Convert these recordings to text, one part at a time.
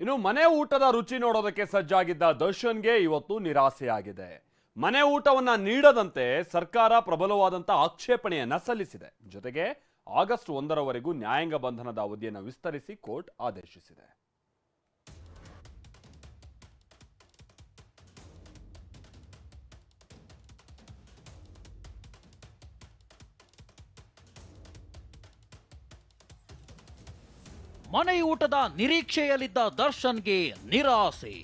ಇನ್ನು ಮನೆ ಊಟದ ರುಚಿ ನೋಡೋದಕ್ಕೆ ಸಜ್ಜಾಗಿದ್ದ ದರ್ಶನ್ಗೆ ಇವತ್ತು ನಿರಾಸೆಯಾಗಿದೆ. ಮನೆ ಊಟವನ್ನ ನೀಡದಂತೆ ಸರ್ಕಾರ ಪ್ರಬಲವಾದಂತ ಆಕ್ಷೇಪಣೆಯನ್ನ ಸಲ್ಲಿಸಿದೆ. ಜೊತೆಗೆ ಆಗಸ್ಟ್ ಒಂದರವರೆಗೂ ನ್ಯಾಯಾಂಗ ಬಂಧನದ ಅವಧಿಯನ್ನು ವಿಸ್ತರಿಸಿ ಕೋರ್ಟ್ ಆದೇಶಿಸಿದೆ. ಮನೆಯೂಟದ ನಿರೀಕ್ಷೆಯಲ್ಲಿದ್ದ ದರ್ಶನ್ಗೆ ನಿರಾಸೆ.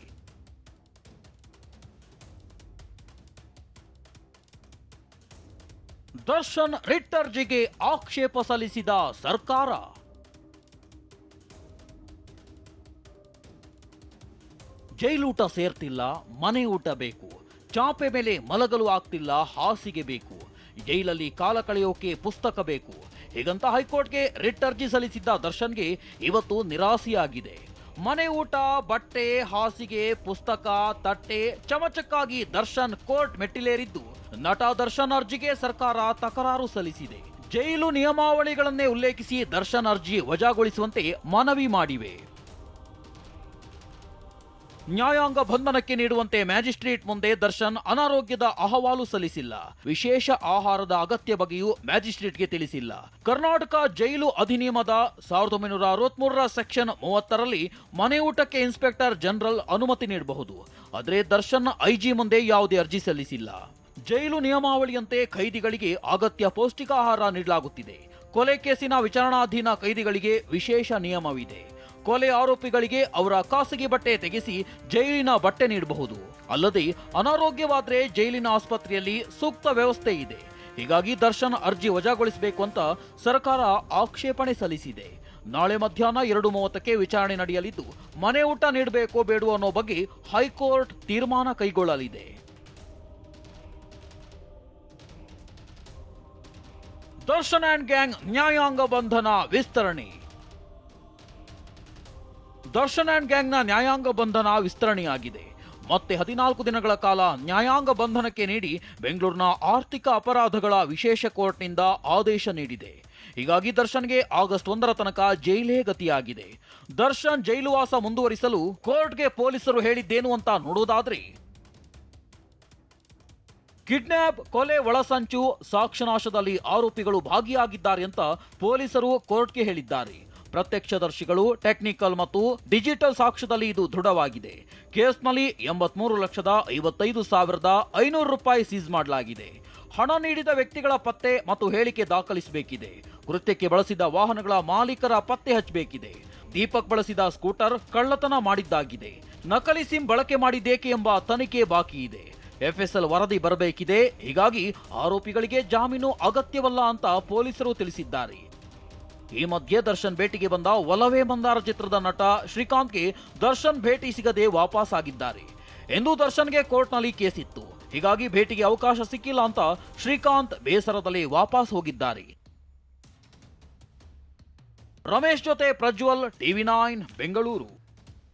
ದರ್ಶನ್ ರಿಟ್ ಅರ್ಜಿಗೆ ಆಕ್ಷೇಪ ಸಲ್ಲಿಸಿದ ಸರ್ಕಾರ. ಜೈಲೂಟ ಸೇರ್ತಿಲ್ಲ ಮನೆ ಊಟ ಬೇಕು. ಚಾಪೆ ಮೇಲೆ ಮಲಗಲು ಆಗ್ತಿಲ್ಲ, ಹಾಸಿಗೆ ಬೇಕು. ಜೈಲಲ್ಲಿ ಕಾಲ ಕಳೆಯೋಕೆ ಪುಸ್ತಕ ಬೇಕು. ಹೀಗಂತ ಹೈಕೋರ್ಟ್ಗೆ ರಿಟ್ ಅರ್ಜಿ ಸಲ್ಲಿಸಿದ್ದ ದರ್ಶನ್ಗೆ ಇವತ್ತು ನಿರಾಸೆಯಾಗಿದೆ. ಮನೆ ಊಟ, ಬಟ್ಟೆ, ಹಾಸಿಗೆ, ಪುಸ್ತಕ, ತಟ್ಟೆ ಚಮಚಕ್ಕಾಗಿ ದರ್ಶನ್ ಕೋರ್ಟ್ ಮೆಟ್ಟಿಲೇರಿದ್ದು ನಟ ದರ್ಶನ್ ಅರ್ಜಿಗೆ ಸರ್ಕಾರ ತಕರಾರು ಸಲ್ಲಿಸಿದೆ. ಜೈಲು ನಿಯಮಾವಳಿಗಳನ್ನೇ ಉಲ್ಲೇಖಿಸಿ ದರ್ಶನ್ ಅರ್ಜಿ ವಜಾಗೊಳಿಸುವಂತೆ ಮನವಿ ಮಾಡಿವೆ. ನ್ಯಾಯಾಂಗ ಬಂಧನಕ್ಕೆ ನೀಡುವಂತೆ ಮ್ಯಾಜಿಸ್ಟ್ರೇಟ್ ಮುಂದೆ ದರ್ಶನ್ ಅನಾರೋಗ್ಯದ ಅಹವಾಲು ಸಲ್ಲಿಸಿಲ್ಲ. ವಿಶೇಷ ಆಹಾರದ ಅಗತ್ಯ ಬಗ್ಗೆಯೂ ಮ್ಯಾಜಿಸ್ಟ್ರೇಟ್ಗೆ ತಿಳಿಸಿಲ್ಲ. ಕರ್ನಾಟಕ ಜೈಲು ಅಧಿನಿಯಮದ ಸಾವಿರದ ಒಂಬೈನೂರ ಅರವತ್ಮೂರರ ಸೆಕ್ಷನ್ ಮೂವತ್ತರಲ್ಲಿ ಮನೆ ಊಟಕ್ಕೆ ಇನ್ಸ್ಪೆಕ್ಟರ್ ಜನರಲ್ ಅನುಮತಿ ನೀಡಬಹುದು. ಆದರೆ ದರ್ಶನ್ ಐಜಿ ಮುಂದೆ ಯಾವುದೇ ಅರ್ಜಿ ಸಲ್ಲಿಸಿಲ್ಲ. ಜೈಲು ನಿಯಮಾವಳಿಯಂತೆ ಖೈದಿಗಳಿಗೆ ಅಗತ್ಯ ಪೌಷ್ಟಿಕಾಹಾರ ನೀಡಲಾಗುತ್ತಿದೆ. ಕೊಲೆ ಕೇಸಿನ ವಿಚಾರಣಾಧೀನ ಖೈದಿಗಳಿಗೆ ವಿಶೇಷ ನಿಯಮವಿದೆ. ಕೊಲೆ ಆರೋಪಿಗಳಿಗೆ ಅವರ ಖಾಸಗಿ ಬಟ್ಟೆ ತೆಗೆಸಿ ಜೈಲಿನ ಬಟ್ಟೆ ನೀಡಬಹುದು. ಅಲ್ಲದೆ ಅನಾರೋಗ್ಯವಾದರೆ ಜೈಲಿನ ಆಸ್ಪತ್ರೆಯಲ್ಲಿ ಸೂಕ್ತ ವ್ಯವಸ್ಥೆ ಇದೆ. ಹೀಗಾಗಿ ದರ್ಶನ್ ಅರ್ಜಿ ವಜಾಗೊಳಿಸಬೇಕು ಅಂತ ಸರ್ಕಾರ ಆಕ್ಷೇಪಣೆ ಸಲ್ಲಿಸಿದೆ. ನಾಳೆ ಮಧ್ಯಾಹ್ನ ಎರಡು ಮೂವತ್ತಕ್ಕೆ ವಿಚಾರಣೆ ನಡೆಯಲಿದ್ದು, ಮನೆ ಊಟ ನೀಡಬೇಕೋ ಬೇಡೋ ಅನ್ನೋ ಬಗ್ಗೆ ಹೈಕೋರ್ಟ್ ತೀರ್ಮಾನ ಕೈಗೊಳ್ಳಲಿದೆ. ದರ್ಶನ್ ಆ್ಯಂಡ್ ಗ್ಯಾಂಗ್ ನ್ಯಾಯಾಂಗ ಬಂಧನ ವಿಸ್ತರಣೆ. ದರ್ಶನ್ ಅಂಡ್ ಗ್ಯಾಂಗ್ನ ನ್ಯಾಯಾಂಗ ಬಂಧನ ವಿಸ್ತರಣೆಯಾಗಿದೆ. ಮತ್ತೆ ಹದಿನಾಲ್ಕು ದಿನಗಳ ಕಾಲ ನ್ಯಾಯಾಂಗ ಬಂಧನಕ್ಕೆ ನೀಡಿ ಬೆಂಗಳೂರಿನ ಆರ್ಥಿಕ ಅಪರಾಧಗಳ ವಿಶೇಷ ಕೋರ್ಟ್ನಿಂದ ಆದೇಶ ನೀಡಿದೆ. ಹೀಗಾಗಿ ದರ್ಶನ್ಗೆ ಆಗಸ್ಟ್ ಒಂದರ ತನಕ ಜೈಲೇ ಗತಿಯಾಗಿದೆ. ದರ್ಶನ್ ಜೈಲುವಾಸ ಮುಂದುವರಿಸಲು ಕೋರ್ಟ್ಗೆ ಪೊಲೀಸರು ಹೇಳಿದ್ದೇನು ಅಂತ ನೋಡೋದಾದ್ರೆ ಕಿಡ್ನಾಪ್ ಕೊಲೆ ಒಳಸಂಚು ಸಾಕ್ಷ್ಯನಾಶದಲ್ಲಿ ಆರೋಪಿಗಳು ಭಾಗಿಯಾಗಿದ್ದಾರೆ ಅಂತ ಪೊಲೀಸರು ಕೋರ್ಟ್ಗೆ ಹೇಳಿದ್ದಾರೆ. ಪ್ರತ್ಯಕ್ಷದರ್ಶಿಗಳು ಟೆಕ್ನಿಕಲ್ ಮತ್ತು ಡಿಜಿಟಲ್ ಸಾಕ್ಷ್ಯದಲ್ಲಿ ಇದು ದೃಢವಾಗಿದೆ. ಕೇಸ್ನಲ್ಲಿ ಎಂಬತ್ಮೂರು ಲಕ್ಷದ ಐವತ್ತೈದು ಸಾವಿರದ ಐನೂರು ರೂಪಾಯಿ ಸೀಸ್ ಮಾಡಲಾಗಿದೆ. ಹಣ ನೀಡಿದ ವ್ಯಕ್ತಿಗಳ ಪತ್ತೆ ಮತ್ತು ಹೇಳಿಕೆ ದಾಖಲಿಸಬೇಕಿದೆ. ಕೃತ್ಯಕ್ಕೆ ಬಳಸಿದ ವಾಹನಗಳ ಮಾಲೀಕರ ಪತ್ತೆ ಹಚ್ಚಬೇಕಿದೆ. ದೀಪಕ್ ಬಳಸಿದ ಸ್ಕೂಟರ್ ಕಳ್ಳತನ ಮಾಡಿದ್ದಾಗಿದೆ. ನಕಲಿ ಸಿಮ್ ಬಳಕೆ ಮಾಡಿದ್ದೇಕೆ ಎಂಬ ತನಿಖೆ ಬಾಕಿ ಇದೆ. ಎಫ್ಎಸ್ಎಲ್ ವರದಿ ಬರಬೇಕಿದೆ. ಹೀಗಾಗಿ ಆರೋಪಿಗಳಿಗೆ ಜಾಮೀನು ಅಗತ್ಯವಲ್ಲ ಅಂತ ಪೊಲೀಸರು ತಿಳಿಸಿದ್ದಾರೆ. ಈ ಮಧ್ಯೆ ದರ್ಶನ್ ಭೇಟಿಗೆ ಬಂದ ಒಲವೇ ಮಂದಾರ ಚಿತ್ರದ ನಟ ಶ್ರೀಕಾಂತ್ಗೆ ದರ್ಶನ್ ಭೇಟಿ ಸಿಗದೆ ವಾಪಸ್ ಆಗಿದ್ದಾರೆ ಎಂದು ದರ್ಶನ್ಗೆ ಕೋರ್ಟ್ನಲ್ಲಿ ಇತ್ತು ಹೀಗಾಗಿ ಭೇಟಿಗೆ ಅವಕಾಶ ಸಿಕ್ಕಿಲ್ಲ ಅಂತ ಶ್ರೀಕಾಂತ್ ಬೇಸರದಲ್ಲಿ ವಾಪಸ್ ಹೋಗಿದ್ದಾರೆ. ರಮೇಶ್ ಜೊತೆ ಪ್ರಜ್ವಲ್, ಟಿವಿ ನೈನ್, ಬೆಂಗಳೂರು.